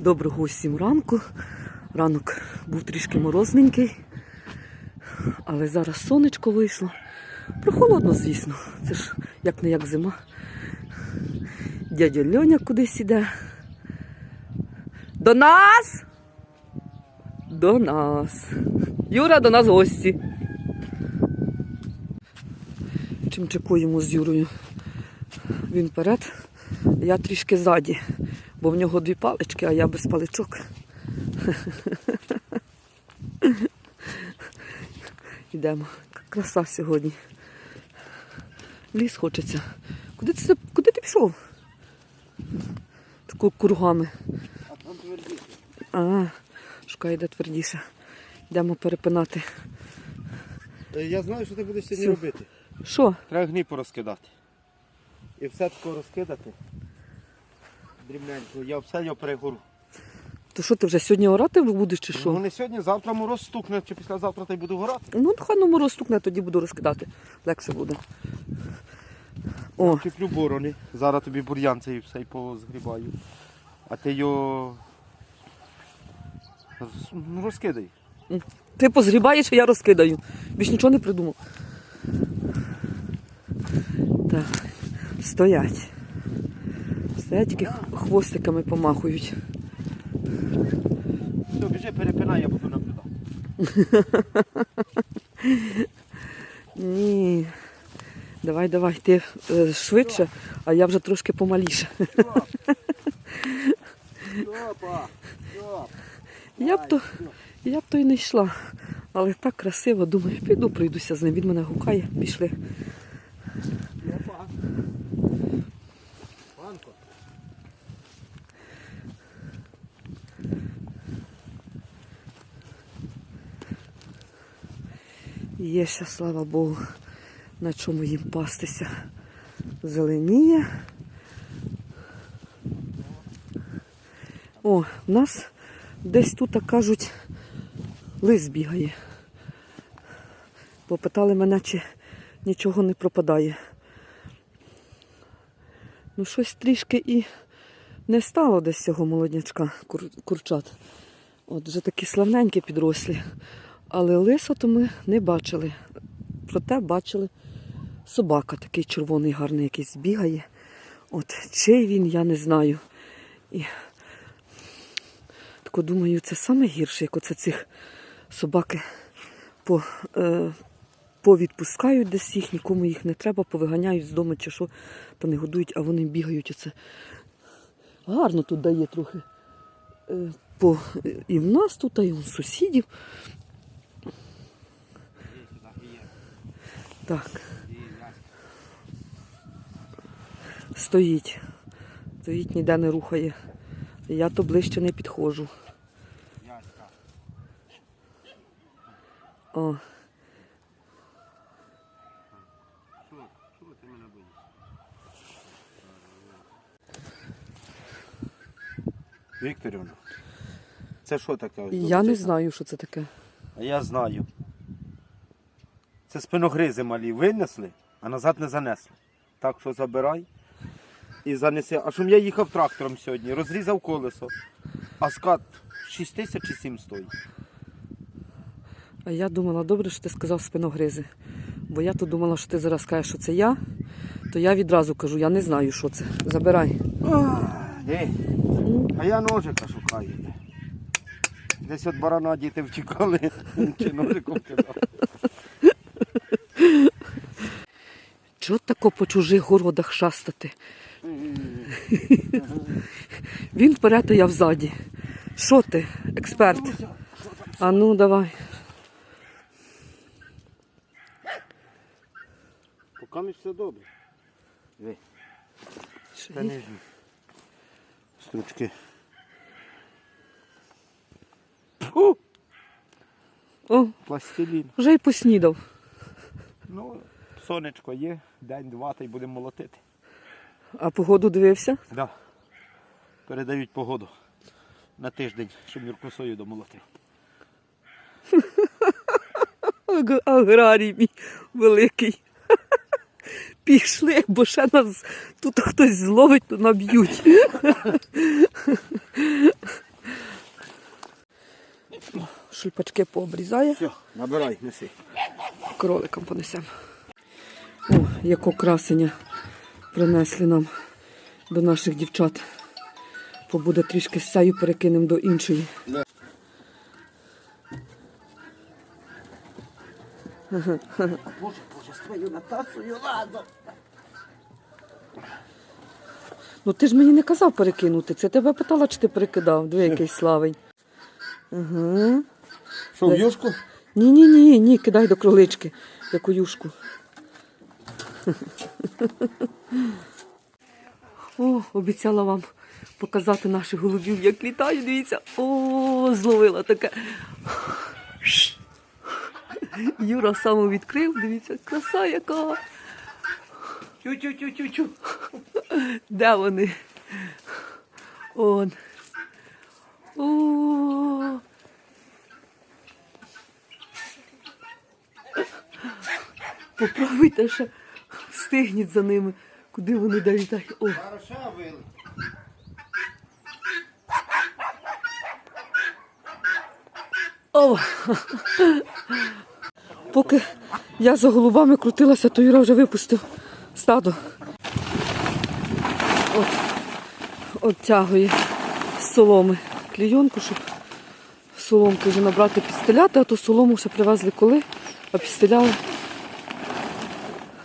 Доброго усім ранку. Ранок був трішки морозненький, але зараз сонечко вийшло. Прохолодно, звісно. Це ж як не як зима. Дядя Льоня кудись іде. До нас! До нас. Юра, до нас гості. Чимчикуємо з Юрою. Він вперед, я трішки ззаді, бо в нього дві палички, а я без паличок. Йдемо. Краса сьогодні. В ліс хочеться. Куди ти, куди ти пішов? Таку кругами. А там твердіше. А, шукай, де твердіше. Йдемо перепинати. Я знаю, що ти будеш сьогодні Все. робити. Що? Треба гній порозкидати. І все тако розкидати. Дрібненько. Я все його перегору. То що ти вже сьогодні орати будеш чи що? Ну не сьогодні, завтра мороз стукне, чи післязавтра та й буду горати. Ну, хай ну мороз стукне, тоді буду розкидати. Легше буде. О, Чіплю борони. Зараз тобі бур'ян цей все позгрібаю. А ти його роз- ну, розкидай. ти позгрібаєш, а я розкидаю. Більш нічого не придумав. Так, стоять. Стоять, тільки хвостиками помахують. Все, біжи, перепинай, я буду наблюдати. Ні. Давай, давай, ти е, швидше, а я вже трошки помаліше. Опа! Я б то, я б то і не йшла. Але так красиво, думаю, піду пройдуся з ним. Він мене гукає, пішли. Опа! Панко! Є ще, слава Богу, на чому їм пастися. Зеленіє. О, в нас десь тут, так кажуть, лис бігає. Попитали мене, чи нічого не пропадає. Ну, щось трішки і не стало десь цього молоднячка кур- курчат. От вже такі славненькі підрослі. Але лиса то ми не бачили. Проте бачили собака такий червоний, гарний якийсь бігає. От чий він, я не знаю. І тако думаю, це саме гірше, як оце цих собаки по, е, повідпускають десь їх, нікому їх не треба, повиганяють з дому чи що, то не годують, а вони бігають оце. Гарно тут дає трохи. Е, по, і в нас тут, і у сусідів. Так. Стоїть. Стоїть, ніде не рухає. Я то ближче не підходжу. О, Що? Що ти мене боїш? Вікторівна, це що таке? ось я не знаю, що це таке. А я знаю. Це спиногризи малі винесли, а назад не занесли. Так що забирай і занеси. А щоб я їхав трактором сьогодні, розрізав колесо. А скат 6 тисяч чи 7 стоїть. А я думала, добре, що ти сказав спиногризи. Бо я то думала, що ти зараз скажеш, що це я, то я відразу кажу, я не знаю, що це. Забирай. А я ножика шукаю. Десь от барана діти втікали, чи ножиком кидав. Чого тако по чужих городах шастати? Він вперед, а я взаді. Що ти, експерт? А ну давай. Поки мені все добре. Та не. Стручки. Фу, О, пластилін. вже й поснідав. Ну, сонечко є, день-два, та й будемо молотити. А погоду дивився? Да. Передають погоду на тиждень, щоб Юркосою домолотив. Аг- Аграрій мій великий. пішли, бо ще нас тут хтось зловить, то наб'ють. Шульпачки пообрізає. Все, набирай, неси. Кроликам понесемо. О, яко красення принесли нам до наших дівчат. Побуде трішки з сею перекинемо до іншої. Боже, боже, з твою Натасою, ладно. Ну ти ж мені не казав перекинути. Це тебе питала, чи ти перекидав. Диви, який славень. Угу. Що, в юшку? Ні, ні, ні, ні, кидай до кролички, яку юшку. О, обіцяла вам показати наших голубів, як літають, дивіться. О, зловила таке. Юра саме відкрив, дивіться, краса яка. Тю-тю-тю-тю-тю. Де вони? Он. О. Попробуйте ще встигніть за ними, куди вони долітають. О, Хороша вили. о. Поки я за голубами крутилася, то Юра вже випустив стадо. От, оттягує соломи клійонку, щоб соломки вже набрати підстеляти, а то солому ще привезли коли, а підстеляли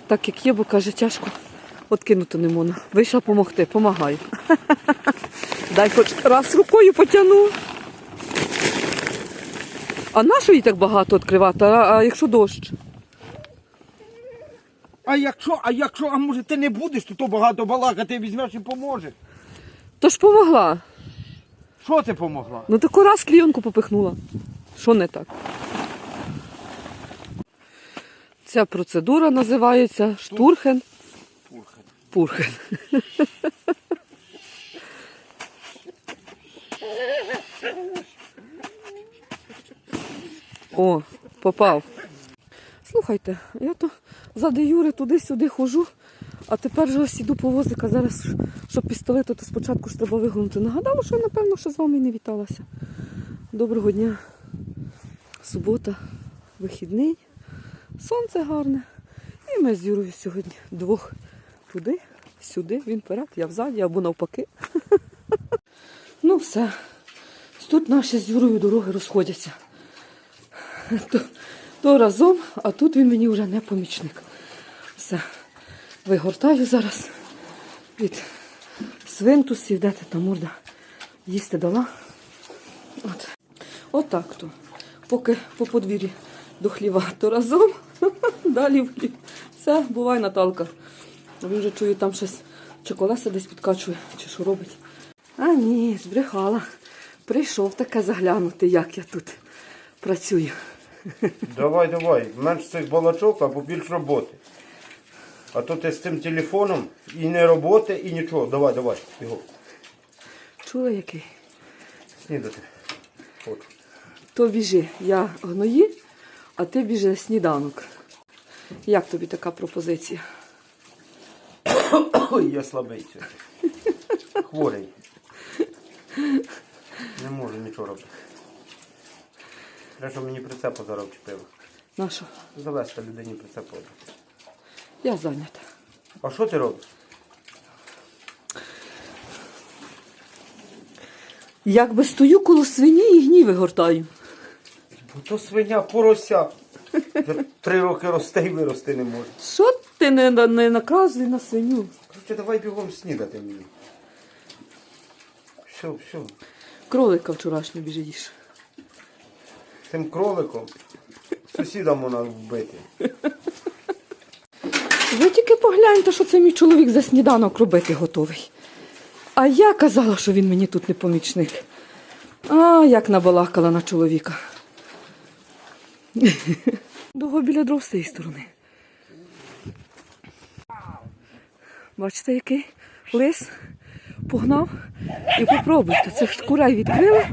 так як є, бо каже, тяжко откинути не можна. Вийшла допомогти, помагаю. Дай хоч раз рукою потягну. А на що їй так багато відкривати? А, а якщо дощ? А якщо, а якщо, а може ти не будеш, то, то багато балакати візьмеш і поможе. То ж помогла. Що ти помогла? Ну таку раз клійонку попихнула. Що не так? Ця процедура називається штурхен Пурхай. пурхен. О, попав. Слухайте, я то зади Юри туди-сюди хожу, а тепер же ось іду по возика. Зараз, щоб пістолету, то спочатку ж треба вигонути. Нагадала, що я, напевно, що з вами не віталася. Доброго дня. Субота, вихідний, сонце гарне. І ми з Юрою сьогодні двох туди, сюди, він вперед, я взаді або навпаки. Ну все. Тут наші з Юрою дороги розходяться. То, то разом, а тут він мені вже не помічник. Все. Вигортаю зараз від свинтусів, де там морда їсти дала. От. Отак то. Поки по подвір'ї до хліва, то разом, далі в хлів. Все, бувай, Наталка. Він вже чую, там щось чи колеса десь підкачує, чи що робить. А ні, збрехала. Прийшов таке заглянути, як я тут працюю. Давай, давай, менш цих балачок, або більш роботи. А то ти з цим телефоном і не роботи, і нічого. Давай, давай, його. Чула який? Снідати. Хочу. То біжи, я гної, а ти біжи на сніданок. Як тобі така пропозиція? Ой, я слабий сьогодні. Хворий. Не можу нічого робити. Треба, щоб мені прицепу зараз вчепило. Наша, Завести людині прицепу. я зайнята. А що ти робиш? Якби стою коло свині і гніви гортаю. Бо то свиня порося. Три роки росте і вирости не може. Що ти не, не наказуй на свиню? Короче, давай бігом снідати мені. Все, все. Кролика вчорашнього біжи їж. Тим кроликом сусіда можна вбити. Ви тільки погляньте, що це мій чоловік за сніданок робити готовий. А я казала, що він мені тут не помічник. А, як набалакала на чоловіка. Довго біля дров з цієї сторони. Бачите, який лис погнав. І попробуйте, це ж курай відкрили,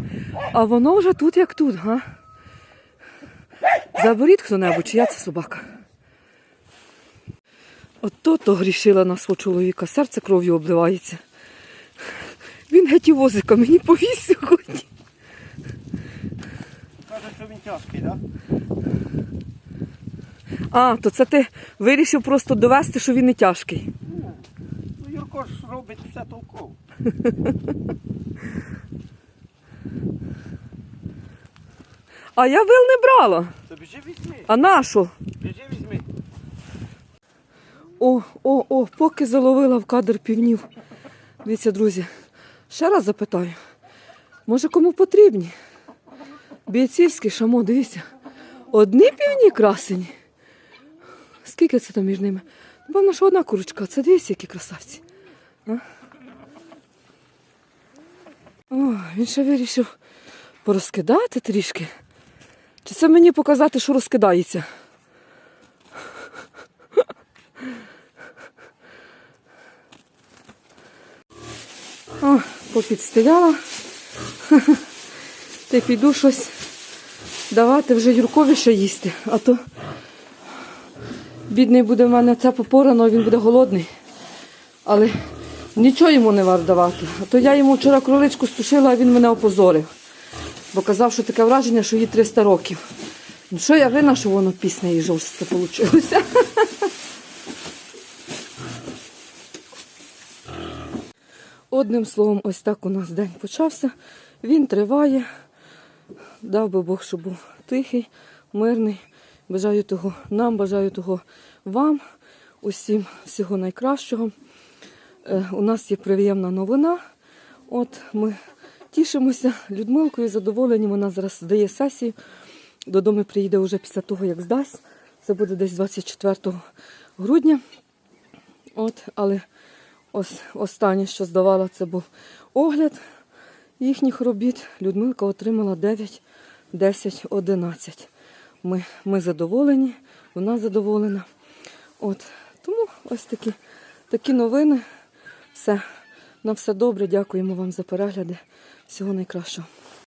а воно вже тут як тут, га? Заберіть хто-небудь, чия це собака. От то то грішила на свого чоловіка, серце кров'ю обливається. Він геть і возика мені повіз сьогодні. Каже, що він тяжкий, так? А, то це ти вирішив просто довести, що він не тяжкий. Ну, ну Юрко ж робить все толково. А я вил не брала. Та біжи візьми, А на що? біжи візьми. О, о, о, поки заловила в кадр півнів. Дивіться, друзі, ще раз запитаю. Може кому потрібні? Бійцівський шамо, дивіться. Одні півні красені. Скільки це там між ними? Напевно, що одна курочка. Це дивіться, які красавці. А? О, він ще вирішив порозкидати трішки. Чи це мені показати, що розкидається? О, попідстріляла. Та піду щось давати вже Юркові ще їсти. А то бідний буде в мене це попорано, він буде голодний. Але нічого йому не варто давати. А то я йому вчора кроличку стушила, а він мене опозорив. Бо казав, що таке враження, що їй 300 років. Ну що я вина, що воно пісне і жорстке вийшло. Одним словом, ось так у нас день почався. Він триває. Дав би Бог, щоб був тихий, мирний. Бажаю того нам, бажаю того вам, усім всього найкращого. Е, у нас є приємна новина. От ми тішимося Людмилкою, задоволені. Вона зараз здає сесію. Додому приїде вже після того, як здасть. Це буде десь 24 грудня. От, але Ось останнє, що здавала, це був огляд їхніх робіт. Людмилка отримала 9, 10, 11. Ми, ми задоволені, вона задоволена. От, тому ось такі, такі новини. Все. На все добре. Дякуємо вам за перегляди. Всього найкращого.